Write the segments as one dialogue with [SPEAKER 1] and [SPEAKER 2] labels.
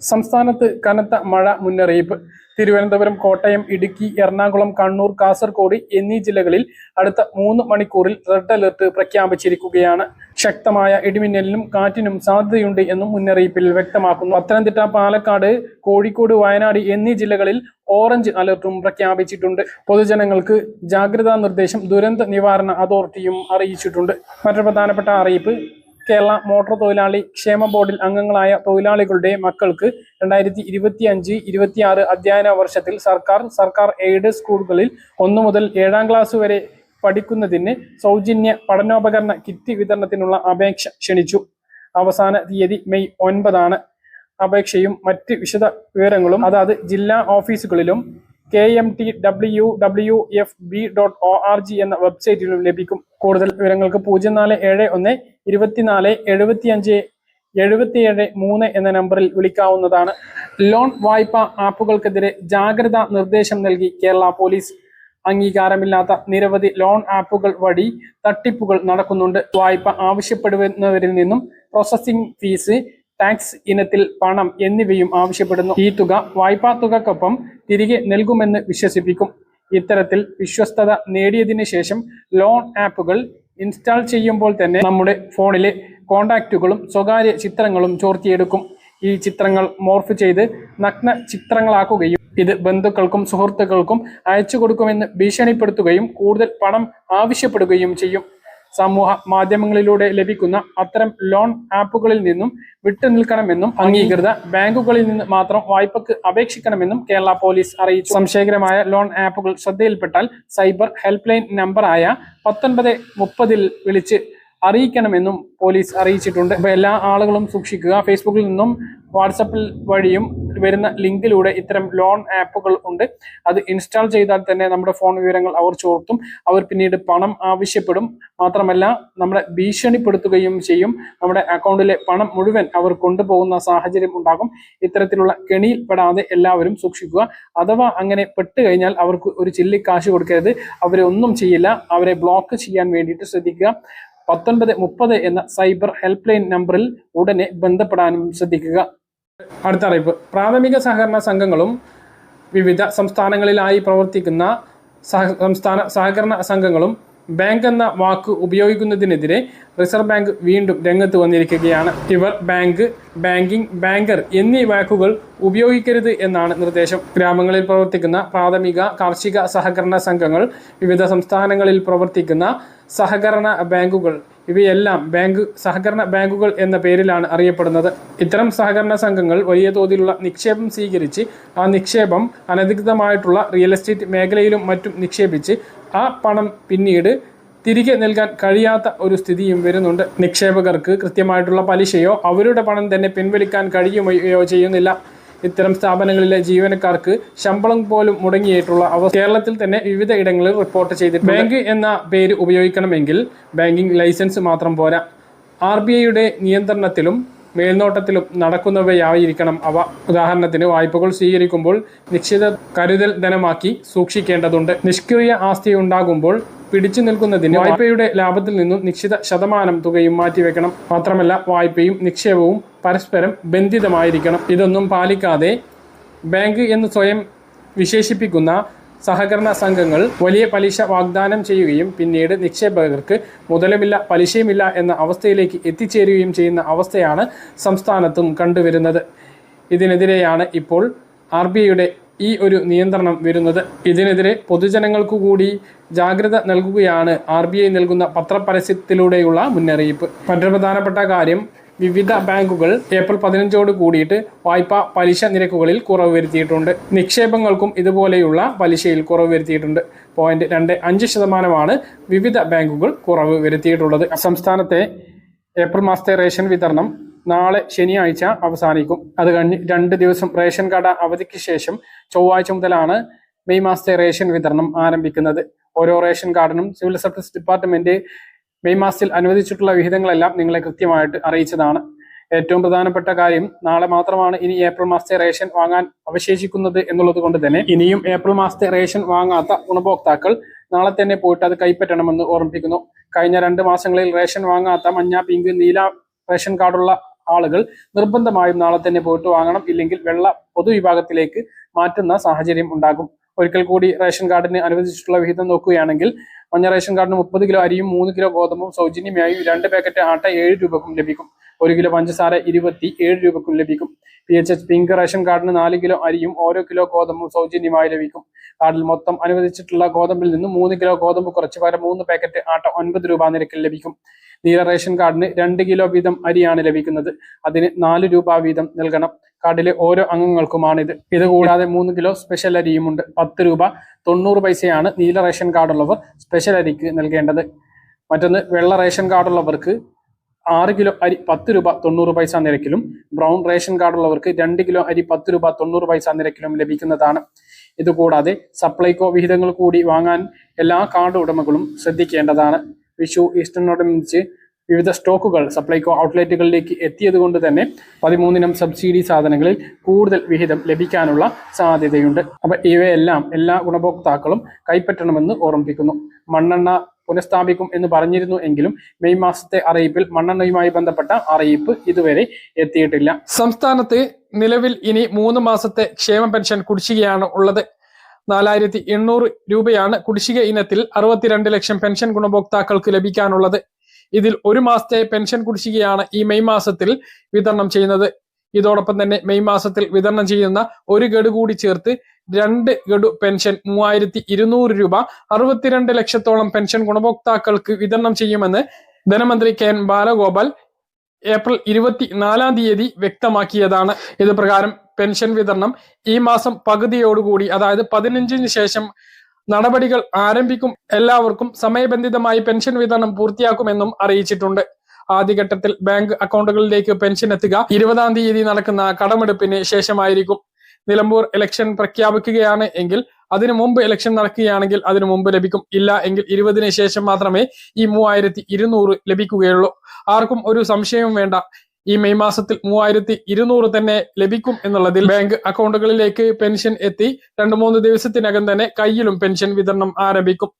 [SPEAKER 1] സംസ്ഥാനത്ത് കനത്ത മഴ മുന്നറിയിപ്പ്. തിരുവനന്തപുരം കോട്ടയം ഇടുക്കി എറണാകുളം കണ്ണൂർ കാസർഗോഡ് എന്നീ ജില്ലകളിൽ അടുത്ത മൂന്ന് മണിക്കൂറിൽ റെഡ് അലർട്ട് പ്രഖ്യാപിച്ചിരിക്കുകയാണ്. ശക്തമായ ഇടിമിന്നലിനും കാറ്റിനും സാധ്യതയുണ്ട് എന്നും മുന്നറിയിപ്പിൽ വ്യക്തമാക്കുന്നു. പത്തനംതിട്ട പാലക്കാട് കോഴിക്കോട് വയനാട് എന്നീ ജില്ലകളിൽ ഓറഞ്ച് അലർട്ടും പ്രഖ്യാപിച്ചിട്ടുണ്ട്. പൊതുജനങ്ങൾക്ക് ജാഗ്രതാ നിർദ്ദേശം ദുരന്ത നിവാരണ അതോറിറ്റിയും അറിയിച്ചിട്ടുണ്ട്. മറ്റൊരു പ്രധാനപ്പെട്ട അറിയിപ്പ് കേരള മോട്ടോർ തൊഴിലാളി ക്ഷേമ ബോർഡിൽ അംഗങ്ങളായ തൊഴിലാളികളുടെ മക്കൾക്ക് രണ്ടായിരത്തി ഇരുപത്തി അഞ്ച് ഇരുപത്തിയാറ് അധ്യയന വർഷത്തിൽ സർക്കാർ സർക്കാർ എയ്ഡ് സ്കൂളുകളിൽ ഒന്നു മുതൽ ഏഴാം ക്ലാസ് വരെ പഠിക്കുന്നതിന് സൗജന്യ പഠനോപകരണ കിറ്റ് വിതരണത്തിനുള്ള അപേക്ഷ ക്ഷണിച്ചു. അവസാന തീയതി മെയ് ഒൻപതാണ്. അപേക്ഷയും മറ്റ് വിശദ വിവരങ്ങളും അതാത് ജില്ലാ ഓഫീസുകളിലും K M T W W F B dot O R G എന്ന വെബ്സൈറ്റിലും ലഭിക്കും. കൂടുതൽ വിവരങ്ങൾക്ക് പൂജ്യം നാല് ഏഴ് ഒന്ന് ഇരുപത്തിനാല് എഴുപത്തിയഞ്ച് എഴുപത്തിയേഴ് മൂന്ന് എന്ന നമ്പറിൽ വിളിക്കാവുന്നതാണ്. ലോൺ വായ്പ ആപ്പുകൾക്കെതിരെ ജാഗ്രതാ നിർദ്ദേശം നൽകി കേരള പോലീസ്. അംഗീകാരമില്ലാത്ത നിരവധി ലോൺ ആപ്പുകൾ വഴി തട്ടിപ്പുകൾ നടക്കുന്നുണ്ട്. വായ്പ ആവശ്യപ്പെടുന്നവരിൽ നിന്നും പ്രോസസ്സിംഗ് ഫീസ് ടാക്സ് ഇനത്തിൽ പണം എന്നിവയും ആവശ്യപ്പെടുന്നു. ഈ തുക വായ്പാ തുകക്കൊപ്പം തിരികെ നൽകുമെന്ന് വിശ്വസിപ്പിക്കും. ഇത്തരത്തിൽ വിശ്വസ്തത നേടിയതിന് ശേഷം ലോൺ ആപ്പുകൾ ഇൻസ്റ്റാൾ ചെയ്യുമ്പോൾ തന്നെ നമ്മുടെ ഫോണിലെ കോണ്ടാക്റ്റുകളും സ്വകാര്യ ചിത്രങ്ങളും ചോർത്തിയെടുക്കും. ഈ ചിത്രങ്ങൾ മോർഫ് ചെയ്ത് നഗ്ന ചിത്രങ്ങളാക്കുകയും ഇത് ബന്ധുക്കൾക്കും സുഹൃത്തുക്കൾക്കും അയച്ചു കൊടുക്കുമെന്ന് ഭീഷണിപ്പെടുത്തുകയും കൂടുതൽ പണം ആവശ്യപ്പെടുകയും ചെയ്യും. സമൂഹ മാധ്യമങ്ങളിലൂടെ ലഭിക്കുന്ന അത്തരം ലോൺ ആപ്പുകളിൽ നിന്നും വിട്ടുനിൽക്കണമെന്നും അംഗീകൃത ബാങ്കുകളിൽ നിന്ന് മാത്രം വായ്പക്ക് അപേക്ഷിക്കണമെന്നും കേരള പോലീസ് അറിയിച്ചു. സംശയകരമായ ലോൺ ആപ്പുകൾ ശ്രദ്ധയിൽപ്പെട്ടാൽ സൈബർ ഹെൽപ്പ് ലൈൻ നമ്പറായ പത്തൊൻപത് മുപ്പതിൽ വിളിച്ച് അറിയിക്കണമെന്നും പോലീസ് അറിയിച്ചിട്ടുണ്ട്. എല്ലാ ആളുകളും സൂക്ഷിക്കുക. ഫേസ്ബുക്കിൽ നിന്നും വാട്സപ്പിൽ വഴിയും വരുന്ന ലിങ്കിലൂടെ ഇത്തരം ലോൺ ആപ്പുകൾ ഉണ്ട്. അത് ഇൻസ്റ്റാൾ ചെയ്താൽ തന്നെ നമ്മുടെ ഫോൺ വിവരങ്ങൾ അവർ ചോർത്തും. അവർ പിന്നീട് പണം ആവശ്യപ്പെടും. മാത്രമല്ല നമ്മളെ ഭീഷണിപ്പെടുത്തുകയും ചെയ്യും. നമ്മുടെ അക്കൗണ്ടിലെ പണം മുഴുവൻ അവർ കൊണ്ടുപോകുന്ന സാഹചര്യം ഉണ്ടാകും. ഇത്തരത്തിലുള്ള കെണിയിൽ പെടാതെ എല്ലാവരും സൂക്ഷിക്കുക. അഥവാ അങ്ങനെ പെട്ട് കഴിഞ്ഞാൽ അവർക്ക് ഒരു ചില്ലി കാശ് കൊടുക്കരുത്. അവരെ ഒന്നും ചെയ്യില്ല. അവരെ ബ്ലോക്ക് ചെയ്യാൻ വേണ്ടിയിട്ട് ശ്രദ്ധിക്കുക. പത്തൊൻപത് മുപ്പത് എന്ന സൈബർ ഹെൽപ്പ് ലൈൻ നമ്പറിൽ ഉടനെ ബന്ധപ്പെടാനും ശ്രദ്ധിക്കുക. അടുത്ത അറിയിപ്പ് പ്രാഥമിക സഹകരണ സംഘങ്ങളും വിവിധ സംസ്ഥാനങ്ങളിലായി പ്രവർത്തിക്കുന്ന സംസ്ഥാന സഹകരണ സംഘങ്ങളും ബാങ്ക് എന്ന വാക്ക് ഉപയോഗിക്കുന്നതിനെതിരെ റിസർവ് ബാങ്ക് വീണ്ടും രംഗത്ത് വന്നിരിക്കുകയാണ്. ഇവർ ബാങ്ക് ബാങ്കിംഗ് ബാങ്കർ എന്നീ വാക്കുകൾ ഉപയോഗിക്കരുത് എന്നാണ് നിർദ്ദേശം. ഗ്രാമങ്ങളിൽ പ്രവർത്തിക്കുന്ന പ്രാഥമിക കാർഷിക സഹകരണ സംഘങ്ങൾ വിവിധ സംസ്ഥാനങ്ങളിൽ പ്രവർത്തിക്കുന്ന സഹകരണ ബാങ്കുകൾ ഇവയെല്ലാം ബാങ്ക് സഹകരണ ബാങ്കുകൾ എന്ന പേരിലാണ് അറിയപ്പെടുന്നത്. ഇത്തരം സഹകരണ സംഘങ്ങൾ വലിയ തോതിലുള്ള നിക്ഷേപം സ്വീകരിച്ച് ആ നിക്ഷേപം അനധികൃതമായിട്ടുള്ള റിയൽ എസ്റ്റേറ്റ് മേഖലയിലും മറ്റും നിക്ഷേപിച്ച് ആ പണം പിന്നീട് തിരികെ നൽകാൻ കഴിയാത്ത ഒരു സ്ഥിതിയും വരുന്നുണ്ട്. നിക്ഷേപകർക്ക് കൃത്യമായിട്ടുള്ള പലിശയോ അവരുടെ പണം തന്നെ പിൻവലിക്കാൻ കഴിയുകയോ ചെയ്യുന്നില്ല. ഇത്തരം സ്ഥാപനങ്ങളിലെ ജീവനക്കാർക്ക് ശമ്പളം പോലും മുടങ്ങിയിട്ടുള്ള അവസ്ഥ കേരളത്തിൽ തന്നെ വിവിധ ഇടങ്ങളിൽ റിപ്പോർട്ട് ചെയ്തിട്ടുണ്ട്. ബാങ്ക് എന്ന പേര് ഉപയോഗിക്കണമെങ്കിൽ ബാങ്കിംഗ് ലൈസൻസ് മാത്രം പോരാ. ആർ ബി ഐയുടെ നിയന്ത്രണത്തിലും മേൽനോട്ടത്തിലും നടക്കുന്നവയായിരിക്കണം അവ. ഉദാഹരണത്തിന് വായ്പകൾ സ്വീകരിക്കുമ്പോൾ നിശ്ചിത കരുതൽ ധനമാക്കി സൂക്ഷിക്കേണ്ടതുണ്ട്. നിഷ്ക്രിയ ആസ്തി ഉണ്ടാകുമ്പോൾ പിടിച്ചു നിൽക്കുന്നതിന് വായ്പയുടെ ലാഭത്തിൽ നിന്നും നിശ്ചിത ശതമാനം തുകയും മാറ്റിവെക്കണം. മാത്രമല്ല വായ്പയും നിക്ഷേപവും പരസ്പരം ബന്ധിതമായിരിക്കണം. ഇതൊന്നും പാലിക്കാതെ ബാങ്ക് എന്ന് സ്വയം വിശേഷിപ്പിക്കുന്ന സഹകരണ സംഘങ്ങൾ വലിയ പലിശ വാഗ്ദാനം ചെയ്യുകയും പിന്നീട് നിക്ഷേപകർക്ക് മുതലുമില്ല പലിശയുമില്ല എന്ന അവസ്ഥയിലേക്ക് എത്തിച്ചേരുകയും ചെയ്യുന്ന അവസ്ഥയാണ് സംസ്ഥാനത്തും കണ്ടുവരുന്നത്. ഇതിനെതിരെയാണ് ഇപ്പോൾ ആർ ബി ഐയുടെ ഈ ഒരു നിയന്ത്രണം വരുന്നത്. ഇതിനെതിരെ പൊതുജനങ്ങൾക്കു കൂടി ജാഗ്രത നൽകുകയാണ് ആർ ബി ഐ നൽകുന്ന പത്രപരസ്യത്തിലൂടെയുള്ള മുന്നറിയിപ്പ്. മറ്റൊരു പ്രധാനപ്പെട്ട കാര്യം വിവിധ ബാങ്കുകൾ ഏപ്രിൽ പതിനഞ്ചോട് കൂടിയിട്ട് വായ്പാ പലിശ നിരക്കുകളിൽ കുറവ് വരുത്തിയിട്ടുണ്ട്. നിക്ഷേപങ്ങൾക്കും ഇതുപോലെയുള്ള പലിശയിൽ കുറവ് വരുത്തിയിട്ടുണ്ട്. പോയിന്റ് രണ്ട് അഞ്ച് ശതമാനമാണ് വിവിധ ബാങ്കുകൾ കുറവ് വരുത്തിയിട്ടുള്ളത്. സംസ്ഥാനത്തെ ഏപ്രിൽ മാസത്തെ റേഷൻ വിതരണം നാളെ ശനിയാഴ്ച അവസാനിക്കും. അത് കഴിഞ്ഞ് രണ്ട് ദിവസം റേഷൻ കട അവധിക്ക് ശേഷം ചൊവ്വാഴ്ച മുതലാണ് മെയ് മാസത്തെ റേഷൻ വിതരണം ആരംഭിക്കുന്നത്. ഓരോ റേഷൻ കാർഡിനും സിവിൽ സപ്ലൈസ് ഡിപ്പാർട്ട്മെന്റ് മെയ് മാസത്തിൽ അനുവദിച്ചിട്ടുള്ള വിഹിതങ്ങളെല്ലാം നിങ്ങളെ കൃത്യമായിട്ട് അറിയിച്ചതാണ്. ഏറ്റവും പ്രധാനപ്പെട്ട കാര്യം നാളെ മാത്രമാണ് ഇനി ഏപ്രിൽ മാസത്തെ റേഷൻ വാങ്ങാൻ അവശേഷിക്കുന്നത് എന്നുള്ളത് കൊണ്ട് തന്നെ ഇനിയും ഏപ്രിൽ മാസത്തെ റേഷൻ വാങ്ങാത്ത ഗുണഭോക്താക്കൾ നാളെ തന്നെ പോയിട്ട് അത് കൈപ്പറ്റണമെന്ന് ഓർമ്മിപ്പിക്കുന്നു. കഴിഞ്ഞ രണ്ട് മാസങ്ങളിൽ റേഷൻ വാങ്ങാത്ത മഞ്ഞ പിങ്ക് നീല റേഷൻ കാർഡുള്ള ആളുകൾ നിർബന്ധമായും നാളെ തന്നെ പോയിട്ട് വാങ്ങണം. ഇല്ലെങ്കിൽ വെള്ള പൊതുവിഭാഗത്തിലേക്ക് മാറ്റുന്ന സാഹചര്യം ഉണ്ടാകും. ഒരിക്കൽ കൂടി റേഷൻ കാർഡിന് അനുവദിച്ചിട്ടുള്ള വിഹിതം നോക്കുകയാണെങ്കിൽ മഞ്ഞ റേഷൻ കാർഡിന് മുപ്പത് കിലോ അരിയും മൂന്ന് കിലോ ഗോതമ്പും സൗജന്യമായി രണ്ട് പാക്കറ്റ് ആട്ട ഏഴ് രൂപക്കും ലഭിക്കും. ഒരു കിലോ പഞ്ചസാര ഇരുപത്തി ഏഴ് രൂപക്കും ലഭിക്കും. P H H pink ration കാർഡിന് നാല് കിലോ അരിയും ഓരോ കിലോ ഗോതമ്പും സൗജന്യമായി ലഭിക്കും. കാർഡിൽ മൊത്തം അനുവദിച്ചിട്ടുള്ള ഗോതമ്പിൽ നിന്ന് മൂന്ന് കിലോ ഗോതമ്പ് കുറച്ച് പകരം മൂന്ന് പാക്കറ്റ് ആട്ട ഒൻപത് രൂപ നിരക്കിൽ ലഭിക്കും. നീല റേഷൻ കാർഡിന് രണ്ട് കിലോ വീതം അരിയാണ് ലഭിക്കുന്നത്. അതിന് നാല് രൂപ വീതം നൽകണം. കാർഡിലെ ഓരോ അംഗങ്ങൾക്കുമാണിത്. ഇത് കൂടാതെ മൂന്ന് കിലോ സ്പെഷ്യൽ അരിയുമുണ്ട്. പത്ത് രൂപ തൊണ്ണൂറ് പൈസയാണ് നീല റേഷൻ കാർഡുള്ളവർ സ്പെഷ്യൽ അരിക്ക് നൽകേണ്ടത്. മറ്റൊന്ന് വെള്ള റേഷൻ കാർഡുള്ളവർക്ക് ആറ് കിലോ അരി പത്ത് രൂപ തൊണ്ണൂറ് പൈസ നിരക്കിലും ബ്രൗൺ റേഷൻ കാർഡ് ഉള്ളവർക്ക് രണ്ട് കിലോ അരി പത്ത് രൂപ തൊണ്ണൂറ് പൈസ നിരക്കിലും ലഭിക്കുന്നതാണ്. ഇതുകൂടാതെ സപ്ലൈകോ വിഹിതങ്ങൾ കൂടി വാങ്ങാൻ എല്ലാ കാർഡ് ഉടമകളും ശ്രദ്ധിക്കേണ്ടതാണ്. വിഷു ഈസ്റ്ററിനോടനുബന്ധിച്ച് വിവിധ സ്റ്റോക്കുകൾ സപ്ലൈകോ ഔട്ട്ലെറ്റുകളിലേക്ക് എത്തിയത് കൊണ്ട് തന്നെ പതിമൂന്നിനം സബ്സിഡി സാധനങ്ങളിൽ കൂടുതൽ വിഹിതം ലഭിക്കാനുള്ള സാധ്യതയുണ്ട്. അപ്പൊ ഇവയെല്ലാം എല്ലാ ഗുണഭോക്താക്കളും കൈപ്പറ്റണമെന്ന് ഓർമ്മിപ്പിക്കുന്നു. മണ്ണെണ്ണ പുനഃസ്ഥാപിക്കും എന്ന് പറഞ്ഞിരുന്നു എങ്കിലും മെയ് മാസത്തെ അറിയിപ്പിൽ മണ്ണെണ്ണയുമായി ബന്ധപ്പെട്ട അറിയിപ്പ് ഇതുവരെ എത്തിയിട്ടില്ല. സംസ്ഥാനത്ത് നിലവിൽ ഇനി മൂന്ന് മാസത്തെ ക്ഷേമ പെൻഷൻ കുടിശ്ശികയാണ് ഉള്ളത്. നാലായിരത്തി എണ്ണൂറ് രൂപയാണ് കുടിശ്ശിക ഇനത്തിൽ അറുപത്തിരണ്ട് ലക്ഷം പെൻഷൻ ഗുണഭോക്താക്കൾക്ക് ലഭിക്കാനുള്ളത്. ഇതിൽ ഒരു മാസത്തെ പെൻഷൻ കുടിശ്ശികയാണ് ഈ മെയ് മാസത്തിൽ വിതരണം ചെയ്യുന്നത്. ഇതോടൊപ്പം തന്നെ മെയ് മാസത്തിൽ വിതരണം ചെയ്യുന്ന ഒരു ഗഡു കൂടി ചേർത്ത് രണ്ട് ഗഡു പെൻഷൻ മൂവായിരത്തി ഇരുന്നൂറ് രൂപ. അറുപത്തിരണ്ട് ലക്ഷത്തോളം പെൻഷൻ ഗുണഭോക്താക്കൾക്ക് വിതരണം ചെയ്യുമെന്ന് ധനമന്ത്രി കെ എൻ ബാലഗോപാൽ ഏപ്രിൽ ഇരുപത്തിനാലാം തീയതി വ്യക്തമാക്കിയതാണ്. ഇത് പ്രകാരം പെൻഷൻ വിതരണം ഈ മാസം പകുതിയോടുകൂടി അതായത് പതിനഞ്ചിന് ശേഷം നടപടികൾ ആരംഭിക്കും എല്ലാവർക്കും സമയബന്ധിതമായി പെൻഷൻ വിതരണം പൂർത്തിയാക്കുമെന്നും അറിയിച്ചിട്ടുണ്ട്. ആദ്യഘട്ടത്തിൽ ബാങ്ക് അക്കൗണ്ടുകളിലേക്ക് പെൻഷൻ എത്തുക ഇരുപതാം തീയതി നടക്കുന്ന കടമെടുപ്പിന് ശേഷമായിരിക്കും. നിലമ്പൂർ ഇലക്ഷൻ പ്രഖ്യാപിക്കുകയാണ് എങ്കിൽ അതിനു മുമ്പ് ഇലക്ഷൻ നടക്കുകയാണെങ്കിൽ അതിനു മുമ്പ് ലഭിക്കും. ഇല്ല എങ്കിൽ ഇരുപതിന് ശേഷം മാത്രമേ ഈ മൂവായിരത്തി ഇരുന്നൂറ് ലഭിക്കുകയുള്ളൂ. ആർക്കും ഒരു സംശയവും വേണ്ട. ഈ മെയ് മാസത്തിൽ മൂവായിരത്തി ഇരുന്നൂറ് തന്നെ ലഭിക്കും എന്നുള്ളതിൽ ബാങ്ക് അക്കൗണ്ടുകളിലേക്ക് പെൻഷൻ എത്തി. രണ്ടു മൂന്ന് ദിവസത്തിനകം തന്നെ കയ്യിലും പെൻഷൻ വിതരണം ആരംഭിക്കും.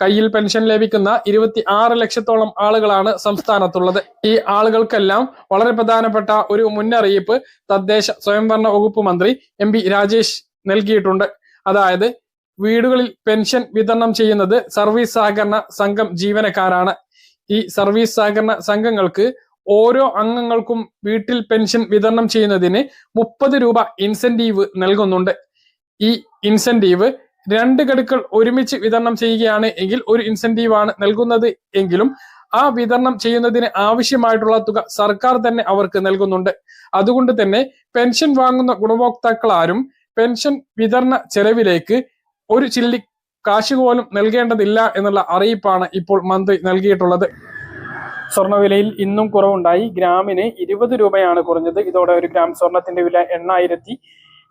[SPEAKER 1] കയ്യിൽ പെൻഷൻ ലഭിക്കുന്ന ഇരുപത്തി ആറ് ലക്ഷത്തോളം ആളുകളാണ് സംസ്ഥാനത്തുള്ളത്. ഈ ആളുകൾക്കെല്ലാം വളരെ പ്രധാനപ്പെട്ട ഒരു മുന്നറിയിപ്പ് തദ്ദേശ സ്വയംഭരണ വകുപ്പ് മന്ത്രി എം പി രാജേഷ് നൽകിയിട്ടുണ്ട്. അതായത് വീടുകളിൽ പെൻഷൻ വിതരണം ചെയ്യുന്നത് സർവീസ് സഹകരണ സംഘം ജീവനക്കാരാണ്. ഈ സർവീസ് സഹകരണ സംഘങ്ങൾക്ക് ഓരോ അംഗങ്ങൾക്കും വീട്ടിൽ പെൻഷൻ വിതരണം ചെയ്യുന്നതിന് മുപ്പത് രൂപ ഇൻസെന്റീവ് നൽകുന്നുണ്ട്. ഈ ഇൻസെന്റീവ് രണ്ട് ഗഡുക്കൾ ഒരുമിച്ച് വിതരണം ചെയ്യുകയാണ് എങ്കിൽ ഒരു ഇൻസെന്റീവാണ് നൽകുന്നത് എങ്കിലും ആ വിതരണം ചെയ്യുന്നതിന് ആവശ്യമായിട്ടുള്ള തുക സർക്കാർ തന്നെ അവർക്ക് നൽകുന്നുണ്ട്. അതുകൊണ്ട് തന്നെ പെൻഷൻ വാങ്ങുന്ന ഗുണഭോക്താക്കൾ ആരും പെൻഷൻ വിതരണ ചെലവിലേക്ക് ഒരു ചില്ലി കാശ് പോലും നൽകേണ്ടതില്ല എന്നുള്ള അറിയിപ്പാണ് ഇപ്പോൾ മന്ത്രി നൽകിയിട്ടുള്ളത്. സ്വർണവിലയിൽ ഇന്നും കുറവുണ്ടായി. ഗ്രാമിന് ഇരുപത് രൂപയാണ് കുറഞ്ഞത്. ഇതോടെ ഒരു ഗ്രാം സ്വർണത്തിന്റെ വില എണ്ണായിരത്തി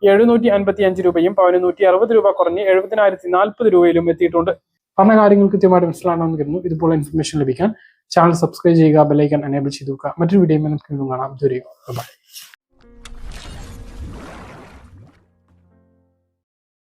[SPEAKER 1] എഴുന്നൂറ്റി അൻപത്തി അഞ്ച് രൂപയും പവന് നൂറ്റി അറുപത് രൂപ കുറഞ്ഞ് എഴുപതിനായിരത്തി നാൽപ്പത് രൂപയിലും എത്തിയിട്ടുണ്ട്. പറഞ്ഞ കാര്യങ്ങൾ കൃത്യമായിട്ട് മനസ്സിലാണെന്ന് കരുതുന്നു. ഇതുപോലെ ഇൻഫർമേഷൻ ലഭിക്കാൻ ചാനൽ സബ്സ്ക്രൈബ് ചെയ്യുക ബെലൈക്കൻ എനേബിൾ ചെയ്തു മറ്റൊരു വീഡിയോ നമുക്ക് കാണാം. ഇതുവരെയും ബൈ